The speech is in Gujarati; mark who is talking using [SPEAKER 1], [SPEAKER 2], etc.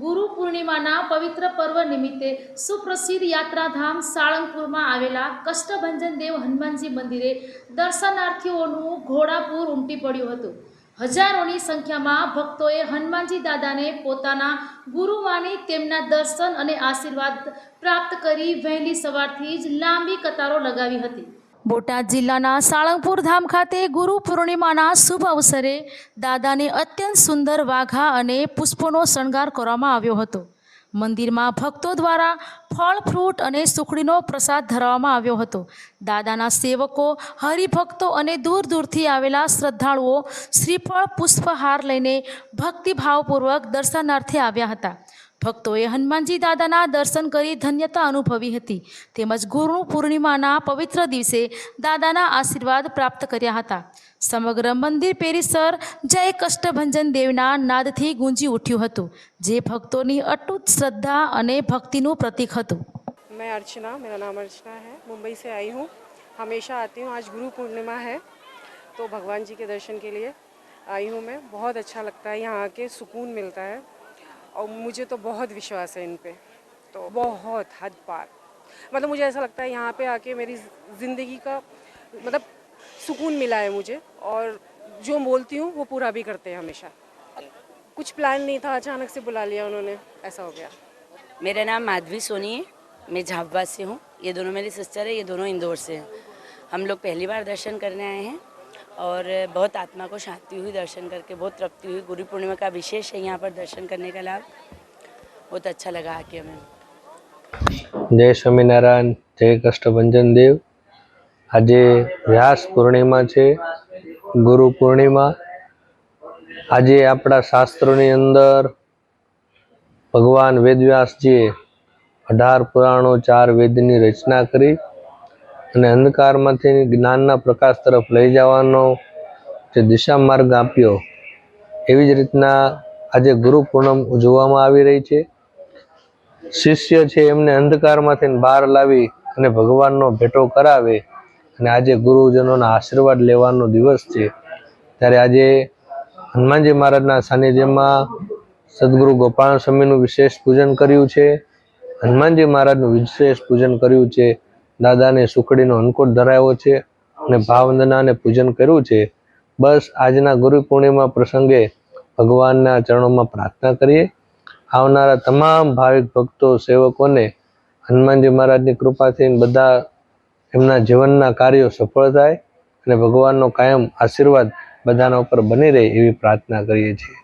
[SPEAKER 1] ગુરુ પૂર્ણિમાના પવિત્ર પર્વ નિમિત્તે સુપ્રસિદ્ધ યાત્રાધામ સાળંગપુરમાં આવેલા કષ્ટભંજન દેવ હનુમાનજી મંદિરે દર્શનાર્થીઓનું ઘોડાપૂર ઉમટી પડ્યું હતું. હજારોની સંખ્યામાં ભક્તોએ હનુમાનજી દાદાને પોતાના ગુરુ માની તેમના દર્શન અને આશીર્વાદ પ્રાપ્ત કરી વહેલી સવારથી જ લાંબી કતારો લગાવી હતી. બોટાદ જિલ્લાના સાળંગપુર ધામ ખાતે ગુરુ પૂર્ણિમાના શુભ અવસરે દાદાને અત્યંત સુંદર વાઘા અને પુષ્પોનો શણગાર કરવામાં આવ્યો હતો. મંદિરમાં ભક્તો દ્વારા ફળ, ફ્રૂટ અને સુખડીનો પ્રસાદ ધરાવવામાં આવ્યો હતો. દાદાના સેવકો, હરિભક્તો અને દૂર દૂરથી આવેલા શ્રદ્ધાળુઓ શ્રીફળ, પુષ્પહાર લઈને ભક્તિભાવપૂર્વક દર્શનાર્થે આવ્યા હતા. ભક્તોએ હનુમાનજી દાદાના દર્શન કરી ધન્યતા અનુભવી હતી તેમજ ગુરુ પૂર્ણિમાના પવિત્ર દિવસે દાદાના આશીર્વાદ પ્રાપ્ત કર્યા હતા સમગ્ર મંદિર પરિસર જય કષ્ટભંજન દેવના નાદથી ગુંજી ઉઠ્યું હતું જે ભક્તોની અટૂટ શ્રદ્ધા અને ભક્તિનું પ્રતીક હતું
[SPEAKER 2] मैं अर्चना मेरा नाम अर्चना है मुंबई से आई हूँ हमेशा आती हूँ आज गुरु पूर्णिमा है तो भगवान जी के दर्शन के लिए आई हूँ मैं बहुत अच्छा लगता है यहाँ आके सुकून मिलता है और मुझे तो बहुत विश्वास है इन पर तो बहुत हद पार। मतलब मुझे ऐसा लगता है यहाँ पे आके मेरी ज़िंदगी का मतलब सुकून मिला है मुझे और जो बोलती हूँ, वो पूरा भी करते हैं हमेशा। कुछ प्लान नहीं था, अचानक से बुला लिया उन्होंने। ऐसा हो गया।
[SPEAKER 3] मेरा नाम माधवी सोनी है। मैं झाबवा से हूँ। ये दोनों मेरी सिस्टर है, ये दोनों इंदौर से हैं। हम लोग पहली बार दर्शन करने आए हैं। और बहुत आत्मा को शांति हुई दर्शन करके बहुत तृप्ति हुई गुरु पूर्णिमा का विशेष है यहाँ पर दर्शन करने का लाभ बहुत अच्छा लगा आके हमें
[SPEAKER 4] જય સ્વામિનારાયણ જય કષ્ટભંજન દેવ આજે વ્યાસ પૂર્ણિમા છે ગુરુ પૂર્ણિમા આજે આપણા શાસ્ત્રોની અંદર ભગવાન વેદવ્યાસજીએ અઢાર પુરાણો ચાર વેદની રચના કરી અને અંધકારમાંથી જ્ઞાનના પ્રકાશ તરફ લઈ જવાનો જે દિશા માર્ગ આપ્યો, એવી જ રીતના આજે ગુરુ પૂનમ ઉજવવામાં આવી રહી છે. શિષ્ય છે એમને અંધકારમાંથી બહાર લાવી અને ભગવાનનો ભેટો કરાવે અને આજે ગુરુજનોના આશીર્વાદ લેવાનો દિવસ છે. ત્યારે આજે હનુમાનજી મહારાજના સાનિધ્યમાં સદગુરુ ગોપાલ સ્વામીનું વિશેષ પૂજન કર્યું છે. હનુમાનજી મહારાજનું વિશેષ પૂજન કર્યું છે. દાદાને સુખડીનો અંકુટ ધરાવ્યો છે અને ભાવવંદના અને પૂજન કર્યું છે. બસ આજના ગુરુ પૂર્ણિમા પ્રસંગે ભગવાનના ચરણોમાં પ્રાર્થના કરીએ. આવનારા તમામ ભાવિક ભક્તો, સેવકોને હનુમાનજી મહારાજની કૃપાથી બધા એમના જીવનના કાર્યો સફળ થાય અને ભગવાનનો કાયમ આશીર્વાદ બધાના ઉપર બની રહે એવી પ્રાર્થના કરીએ છીએ.